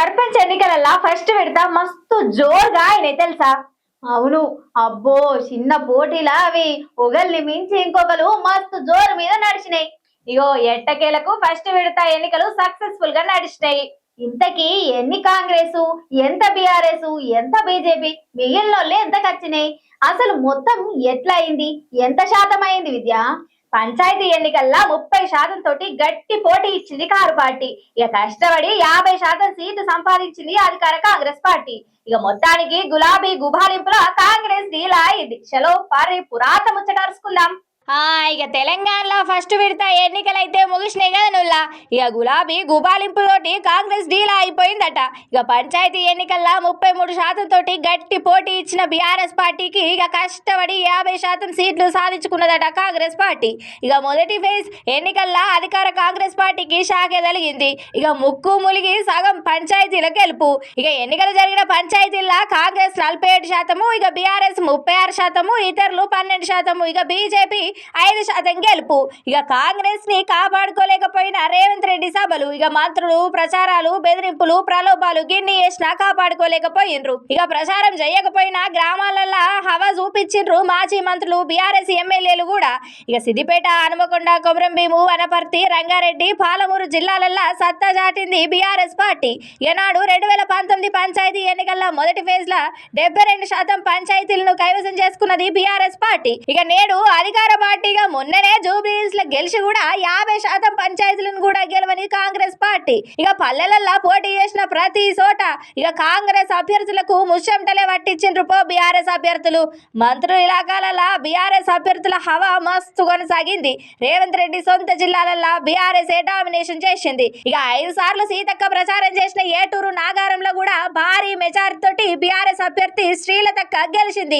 Sarpanch ఎన్నికలల్లా first విడత మస్తు జోరుగా ఆయన తెలుసా? అవును. అబ్బో చిన్న పోటీలా అవి ఒకల్ని మించి ఇంకొకరు మస్తు జోరు మీద నడిచినాయి. ఇగో ఎట్టకేలకు ఫస్ట్ విడత ఎన్నికలు సక్సెస్ఫుల్గా నడిచినాయి. ఇంతకీ ఎన్ని కాంగ్రెస్ ఎంత బీఆర్ఎస్ ఎంత బీజేపీ మిగిలిన వాళ్ళు ఎంత ఖర్చునాయి అసలు మొత్తం ఎట్లా అయింది ఎంత శాతం అయింది విద్య? పంచాయతీ ఎన్నికల్లో ముప్పై శాతం తోటి గట్టి పోటీ ఇచ్చింది కారు పార్టీ. ఇక కష్టపడి యాభై శాతం సీటు సంపాదించింది అధికార కాంగ్రెస్ పార్టీ. ఇక మొత్తానికి గులాబీ గుబాలింపులో కాంగ్రెస్ డీలా అయింది. చలో పారి పురాత ముచ్చట అరుచుకుందాం. ఇక తెలంగాణలో ఫస్ట్ విడత ఎన్నికలైతే ముగిసినాయి కదా నుల్లా? ఇక గులాబీ గుబాలింపుతోటి కాంగ్రెస్ డీలా అయిపోయిందట. ఇక పంచాయతీ ఎన్నికల్లో ముప్పై మూడు శాతం తోటి గట్టి పోటీ ఇచ్చిన బీఆర్ఎస్ పార్టీకి ఇక కష్టపడి యాభై శాతం సీట్లు సాధించుకున్నదట కాంగ్రెస్ పార్టీ. ఇక మొదటి ఫేజ్ ఎన్నికల్లో అధికార కాంగ్రెస్ పార్టీకి షాక్ ఎదలిగింది ఇక ముక్కు ములిగి సగం పంచాయతీల గెలుపు. ఇక ఎన్నికలు జరిగిన పంచాయతీల కాంగ్రెస్ నలభై ఏడు శాతము ఇక బీఆర్ఎస్ ముప్పై ఆరు శాతము ఇతరులు పన్నెండు శాతము ఇక బీజేపీ ఐదు శాతం గెలుపు. ఇక కాంగ్రెస్ని కాపాడుకోలేకపోయిన రేవంత్ రెడ్డి సభలు ఇక మంత్రులు ప్రచారాలు బెదిరింపులు ప్రలోభాలు గిన్ని చేసినా కాపాడుకోలేకపోయినరు. ఇక ప్రచారం చేయకపోయినా గ్రామాలల్లో హవా చూపించిండ్రు మాజీ మంత్రులు బీఆర్ఎస్ ఎమ్మెల్యేలు కూడా. ఇక సిద్దిపేట హనుమకొండ కొమరంభీము వనపర్తి రంగారెడ్డి పాలమూరు జిల్లాలల్లో సత్తా చాటింది బీఆర్ఎస్ పార్టీ. ఈనాడు రెండు వేల పంతొమ్మిది పంచాయతీ ఎన్నికల్లో మొదటి ఫేజ్ లా డెబ్బై రెండు శాతం పంచాయతీలను కైవసం చేసుకున్నది బీఆర్ఎస్ పార్టీ. ఇక నేడు అధికార పార్టీగా మొన్ననే జూబ్లీహిల్స్లో గెలిచి కూడా యాభై శాతం పంచాయతీలను కూడా గెలవని కాంగ్రెస్ పార్టీ. ఇక పల్లెలల్లో పోటీ చేసిన ప్రతి చోట ఇక కాంగ్రెస్ అభ్యర్థులకు ముచ్చంటలే పట్టించిండ్రు పో బీఆర్ఎస్ అభ్యర్థులు. మంత్రుల ఇలాకాలలో బీఆర్ఎస్ అభ్యర్థుల హవా మస్తు కొనసాగింది. రేవంత్ రెడ్డి సొంత జిల్లాలలో బీఆర్ఎస్ ఏ డామినేషన్ చేసింది. ఇక ఐదు సార్లు సీతక్క ప్రచారం చేసిన ఏటూరు నాగారంలో కూడా భారీ మెజారిటీ తోటి బీఆర్ఎస్ అభ్యర్థి శ్రీలతక్క గెలిచింది.